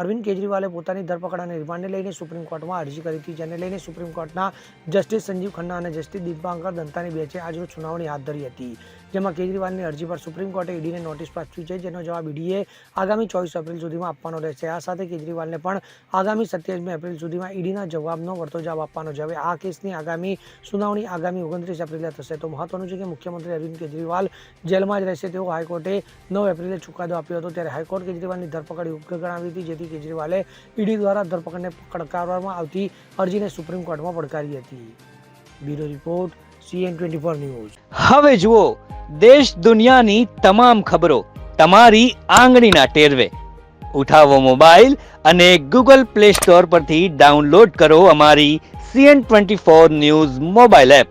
અરવિંદ કેજરીવાલે પોતાની ધરપકડ અને રિમાન્ડને લઈને સુપ્રીમ કોર્ટમાં અરજી કરી હતી, જેને લઈને સુપ્રીમ કોર્ટના જસ્ટિસ સંજીવ ખન્ના અને જસ્ટિસ દીપાંકર દંતાની બેચે આજરોજ સુનાવણી હાથ ધરી હતી. જેમાં કેજરીવાલની અરજી પર સુપ્રીમ કોર્ટે ઈડીને નોટિસ પાઠવી છે, જેનો જવાબ ઈડીએ આગામી ચોવીસ એપ્રિલ સુધીમાં આપવાનો રહેશે. આ સાથે કેજરીવાલને પણ આગામી સત્યાવીસમી એપ્રિલ સુધીમાં ઈડીના જવાબનો વળતો જવાબ આપવાનો છે. હવે આ કેસની આગામી સુનાવણી આગામી ઓગણત્રીસ એપ્રિલે થશે. તો મહત્વનું છે કે મુખ્યમંત્રી અરવિંદ કેજરીવાલ જેલમાં જ રહેશે તેવો હાઈકોર્ટે નવ એપ્રિલે ચુકાદો આપ્યો હતો. ત્યારે હાઈકોર્ટ કેજરીવાલની ધરપકડ યોગ્ય ગણાવી હતી, જેથી કેજરીવાલે ઈડી દ્વારા ધરપકડને પડકારવામાં આવતી અરજીને સુપ્રીમ કોર્ટમાં પડકારી હતી. Bureau report, CN twenty four news. હવે જુઓ, દેશ દુનિયાની તમામ ખબરો તમારી આંગળીના ટેરવે. ઉઠાવો મોબાઈલ અને ગૂગલ પ્લે સ્ટોર પરથી ડાઉનલોડ કરો અમારી CN twenty four news mobile app.